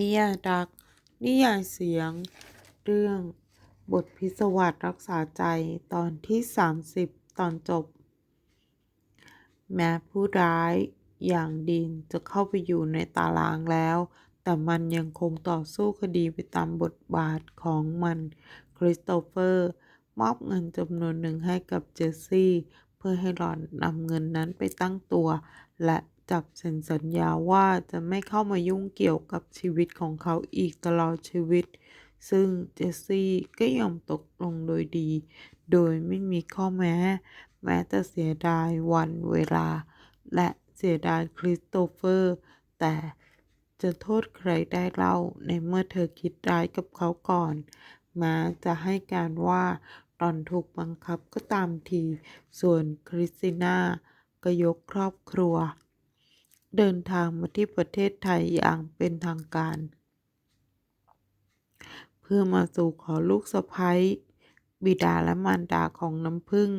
นิยายรัก นิยายเสียง เรื่อง บทพิศวาสรักษาใจตอนที่ 30 ตอนจบ แม้ผู้ร้ายอย่างดีนจะเข้าไปอยู่ในตารางแล้ว แต่มันยังคงต่อสู้คดีไปตามบทบาทของมันคริสโตเฟอร์ มอบเงินจำนวนหนึ่งให้กับเจสซี่ เพื่อให้หล่อนนำเงินนั้นไปตั้งตัว และ จับเซ็นสัญญาว่าจะไม่เข้ามายุ่งเกี่ยวกับชีวิตของเขาอีกตลอดชีวิต ซึ่งเจสซี่ก็ยอมตกลงโดยดี โดยไม่มีข้อแม้ แม้จะเสียดายวันเวลา และเสียดายคริสโตเฟอร์ แต่จะโทษใครได้เล่าในเมื่อเธอคิดร้ายกับเขาก่อนม้จะให้การว่าตอนถูกบังคับก็ตามที ส่วนคริสติน่าก็ยกครอบครัว เดินทางมาที่ประเทศไทยอย่างเป็นทางการ เพื่อมาสู่ขอลูกสะใภ้บิดาและมารดาของน้ำพึ่ง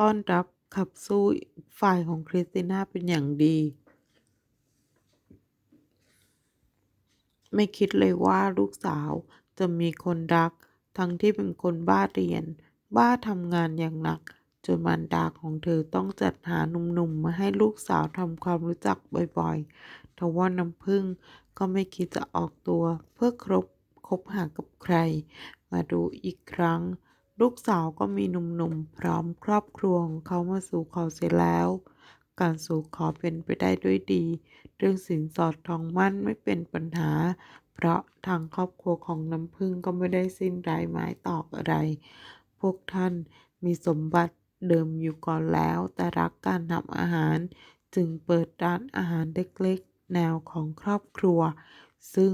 ต้อนรับขับสู้ฝ่ายของคริสติน่าเป็นอย่างดี ไม่คิดเลยว่าลูกสาวจะมีคนรัก ทั้งที่เป็นคนบ้าเรียน บ้าทำงานอย่างหนัก จนมารดาของเธอต้องจัดหาหนุ่มๆมาให้ลูกสาวทำความรู้จักบ่อยๆทว่าน้ำพึ่งก็ไม่คิดจะออกตัวเพื่อครบคบหากับใคร มาดูอีกครั้ง ลูกสาวก็มีหนุ่มๆพร้อมครอบครัวของเขามาสู่ขอเสร็จแล้ว การสู่ขอเป็นไปได้ด้วยดี เรื่องสินสอดทองมั่นไม่เป็นปัญหา เพราะทางครอบครัวของน้ำพึ่งก็ไม่ได้สิ้นรายหมายตอกอะไร พวกท่านมีสมบัติ เดิมอยู่ก่อนแล้ว แต่รักการทำอาหาร จึงเปิดร้านอาหารเล็กๆ แนวของครอบครัว ซึ่ง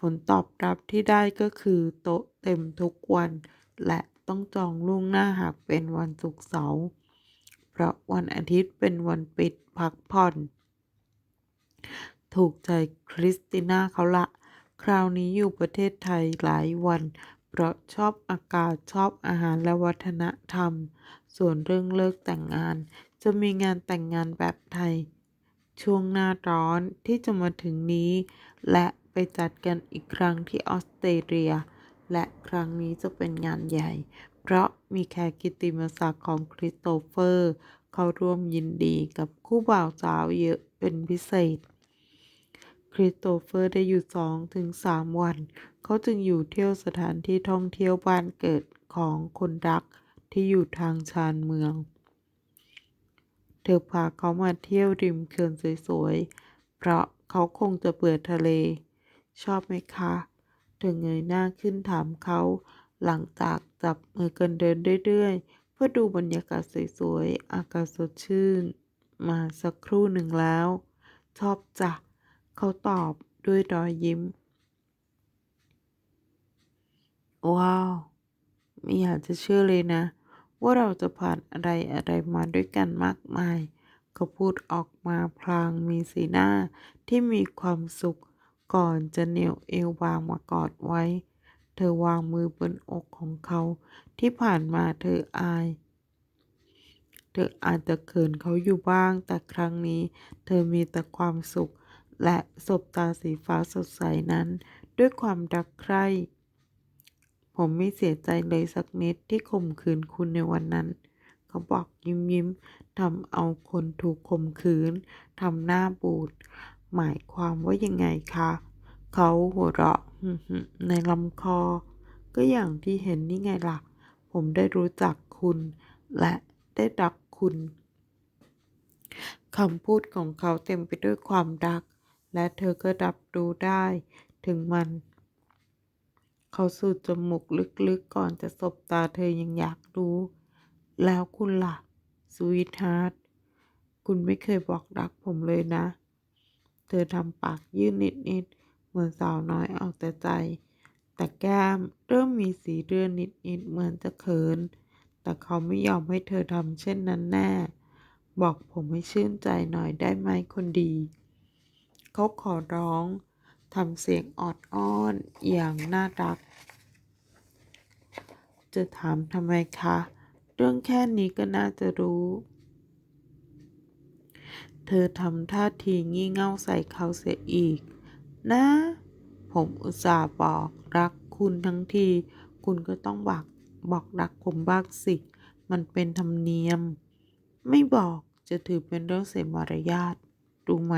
ผลตอบรับที่ได้ก็คือโต๊ะเต็มทุกวัน และต้องจองล่วงหน้าหากเป็นวันศุกร์เสาร์เพราะวันอาทิตย์เป็นวันปิดพักผ่อน ถูกใจคริสติน่าเขาละ คราวนี้อยู่ประเทศไทยหลายวัน เพราะชอบอากาศชอบอาหารและวัฒนธรรม ส่วนเรื่องเลิกแต่งงาน จะมีงานแต่งงานแบบไทย ช่วงหน้าร้อนที่จะมาถึงนี้ และไปจัดกันอีกครั้งที่ออสเตรเลีย และครั้งนี้จะเป็นงานใหญ่ เพราะมีแขกกิตติมศักดิ์ของคริสโตเฟอร์ เขาร่วมยินดีกับคู่บ่าวสาวเยอะเป็นพิเศษ คริสโตเฟอร์ได้อยู่สองถึงสามวัน เขาจึงอยู่เที่ยวสถานที่ท่องเที่ยวบ้านเกิดของคนรักที่อยู่ทางชานเมือง เธอพาเขามาเที่ยวริมเขื่อนสวยๆ เพราะเขาคงจะเบื่อทะเล ชอบไหมคะ เธอเงยหน้าขึ้นถามเขาหลังจากจับมือกันเดินเรื่อยๆ เพื่อดูบรรยากาศสวยๆ อากาศสดชื่น มาสักครู่หนึ่งแล้ว ชอบจ้ะ เขาตอบด้วยรอยยิ้ม ว้าว ไม่อยากจะเชื่อเลยนะ ว่าเราจะผ่านอะไรอะไรมาด้วยกันมากมาย เขาพูดออกมาพลางมีสีหน้าที่มีความสุข ก่อนจะเหนี่ยวเอวบางมากอดไว้ เธอวางมือบนอกของเขา ที่ผ่านมาเธออายเธออาจจะเขินเขาอยู่บ้าง แต่ครั้งนี้ เธอมีแต่ความสุข และสบตาสีฟ้าสดใสนั้น ด้วยความรักใคร่ ผมไม่เสียใจเลยสักนิดที่ข่มขืนคุณในวันนั้น เขาบอกยิ้มยิ้มทำเอาคนถูกข่มขืนทำหน้าบูด หมายความว่ายังไงคะ เขาหัวเราะในลำคอ ก็อย่างที่เห็นนี่ไงล่ะ ผมได้รู้จักคุณ และได้รักคุณคำพูดของเขาเต็มไปด้วยความรัก และเธอก็รับรู้ได้ถึงมัน เขาสูดจมูกลึกๆก่อนจะสบตาเธอยังอยากรู้ แล้วคุณล่ะ สวีทฮาร์ทคุณไม่เคยบอกรักผมเลยนะ เธอทำปากยื่นนิดๆ เหมือนสาวน้อยเอาแต่ใจ แต่แก้มเริ่มมีสีเลือดนิดๆ เหมือนจะเขิน แต่เขาไม่ยอมให้เธอทำเช่นนั้นแน่ บอกผมให้ชื่นใจหน่อยได้ไหมคนดี เขาขอร้องทำเสียงออดอ้อนอย่างน่ารัก จะถามทำไมคะ เรื่องแค่นี้ก็น่าจะรู้ เธอทำท่าทีงี่เง่าใส่เขาเสียอีก นะ ผมอุตส่าห์บอกรักคุณทั้งที คุณก็ต้องบอกบอกรักผมบ้างสิ มันเป็นธรรมเนียม ไม่บอกจะถือเป็นเรื่องเสียมารยาทรู้ไหม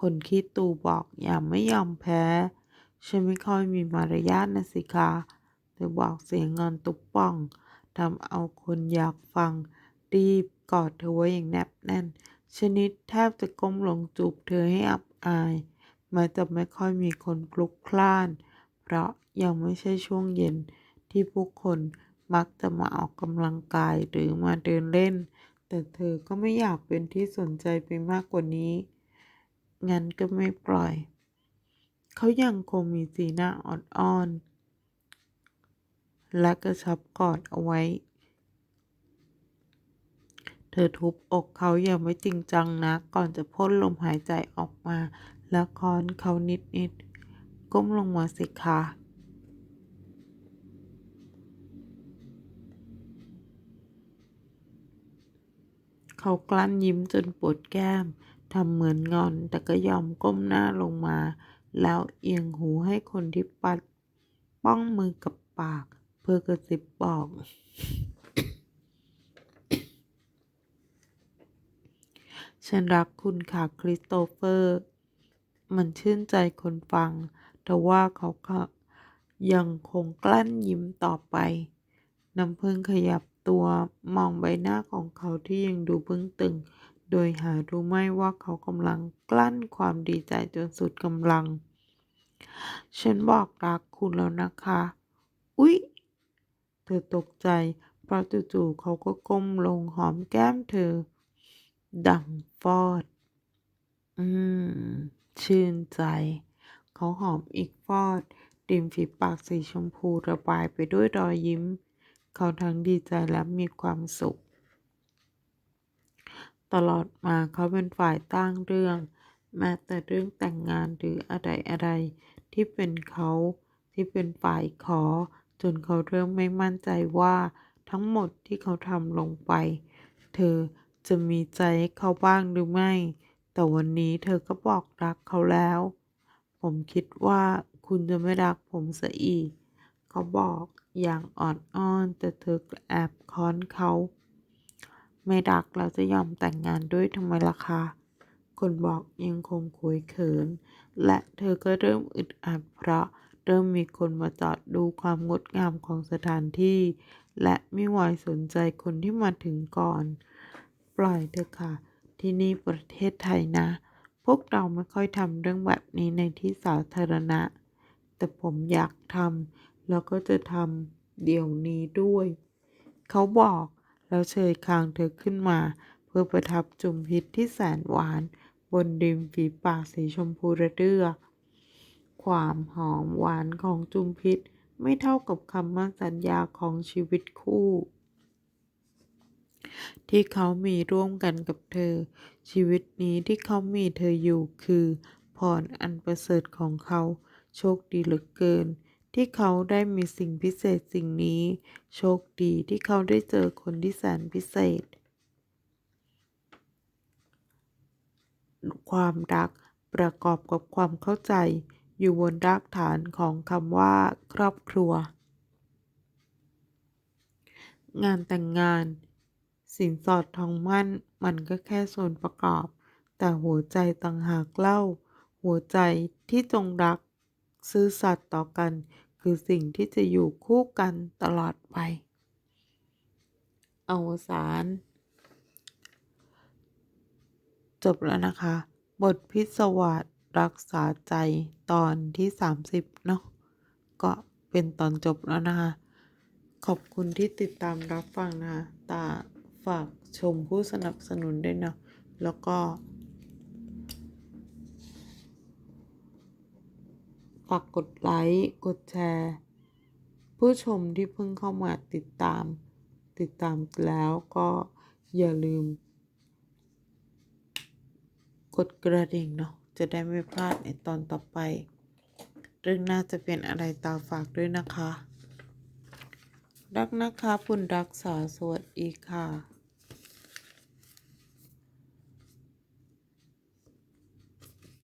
คนขี้ตูบอกอย่าไม่ยอมแพ้ ฉันไม่ค่อยมีมารยาทนะสิคะเธอบอกเสียงงอนตุบป่องทำเอาคนอยากฟัง รีบกอดเธอไว้อย่างแนบแน่น ชนิดแทบจะก้มลงจูบเธอให้อับอายม้จะไม่ค่อยมีคนพลุกพล่าน เพราะยังไม่ใช่ช่วงเย็นที่ผู้คนมักจะมาออกกำลังกายหรือมาเดินเล่น แต่เธอก็ไม่อยากเป็นที่สนใจไปมากกว่านี้ งั้นก็ไม่ปล่อย เขายังคงมีสีหน้าอ่อนอ้อนและกระชับกอดเอาไว้ เธอทุบอกเขาอย่างไม่จริงจังนะ ก่อนจะพ่นลมหายใจออกมา แล้วค้อนเขานิดๆ ก้มลงมาสิคะเขากลั้นยิ้มจนปวดแก้ม ทำเหมือนงอนแต่ก็ยอมก้มหน้าลงมา แล้วเอียงหูให้คนที่ปัด ป้องมือกับปาก เพื่อกระซิบบอก ฉันรักคุณค่ะคริสโตเฟอร์ มันชื่นใจคนฟัง แต่ว่าเขาก็ยังคงกลั้นยิ้มต่อไป น้ำพึ่งขยับตัวมองใบหน้าของเขาที่ยังดูบึ้งตึง โดยหารู้ไม่ว่าเขากำลังกลั้นความดีใจจนสุดกำลัง ฉันบอกรักคุณแล้วนะคะ อุ๊ย เธอตกใจ เพราะจู่ๆเขาก็ก้มลงหอมแก้มเธอ ดังฟอด อืม ชื่นใจ เขาหอมอีกฟอด ริมฝีปากสีชมพูระบายไปด้วยรอยยิ้ม เขาทั้งดีใจและมีความสุข ตลอดมาเขาเป็นฝ่ายตั้งเรื่อง แม้แต่เรื่องแต่งงานหรืออะไรอะไรๆที่เป็นเขาที่เป็นฝ่ายขอ จนเขาเริ่มไม่มั่นใจว่าทั้งหมดที่เขาทำลงไป เธอจะมีใจให้เขาบ้างหรือไม่ แต่วันนี้เธอก็บอกรักเขาแล้ว ผมคิดว่าคุณจะไม่รักผมซะอีก เขาบอกอย่างอ่อนอ้อนแต่เธอแอบค้อนเขา ไม่รักเราจะยอมแต่งงานด้วยทำไมล่ะคะคนบอกยังคงขวยเขิน และเธอก็เริ่มอึดอัดเพราะเริ่มมีคนมาจอดดูความงดงามของสถานที่ และไม่ไหวสนใจคนที่มาถึงก่อน ปล่อยเถอะค่ะ ที่นี่ประเทศไทยนะ พวกเราไม่ค่อยทำเรื่องแบบนี้ในที่สาธารณะ แต่ผมอยากทำแล้วก็จะทำเดี๋ยวนี้ด้วย เขาบอก แล้วเชยคางเธอขึ้นมา เพื่อประทับจุมพิษที่แสนหวาน บนริมฝีปากสีชมพูระเรื่อ ความหอมหวานของจุมพิษไม่เท่ากับคำมั่นสัญญาของชีวิตคู่ ที่เขามีร่วมกันกับเธอ ชีวิตนี้ที่เขามีเธออยู่คือพรอันประเสริฐของเขา โชคดีเหลือเกิน ที่เขาได้มีสิ่งพิเศษสิ่งนี้ โชคดีที่เขาได้เจอคนที่แสนพิเศษ ความรักประกอบกับความเข้าใจอยู่บนรากฐานของคำว่า ครอบครัว งานแต่งงาน สินสอดทองมั่นมันก็แค่ส่วนประกอบ แต่หัวใจต่างหากเล่า หัวใจที่จงรัก ซื่อสัตย์ต่อกัน คือสิ่งที่จะอยู่คู่กันตลอดไป อวสานจบแล้วนะคะ บทพิศวาสรักษาใจตอนที่ 30 เนาะก็เป็นตอนจบแล้วนะคะ ขอบคุณที่ติดตามรับฟังนะคะตาฝากชมผู้สนับสนุนด้วยเนาะแล้วก็ ฝากกดไลค์ กดแชร์ ผู้ชมที่เพิ่งเข้ามาติดตาม ติดตามแล้วก็อย่าลืม กดกระดิ่งเนาะ จะได้ไม่พลาดในตอนต่อไป เรื่องน่าจะเป็นอะไรตามฝากด้วยนะคะ รักนะคะคุณรักษาสวัสดีค่ะ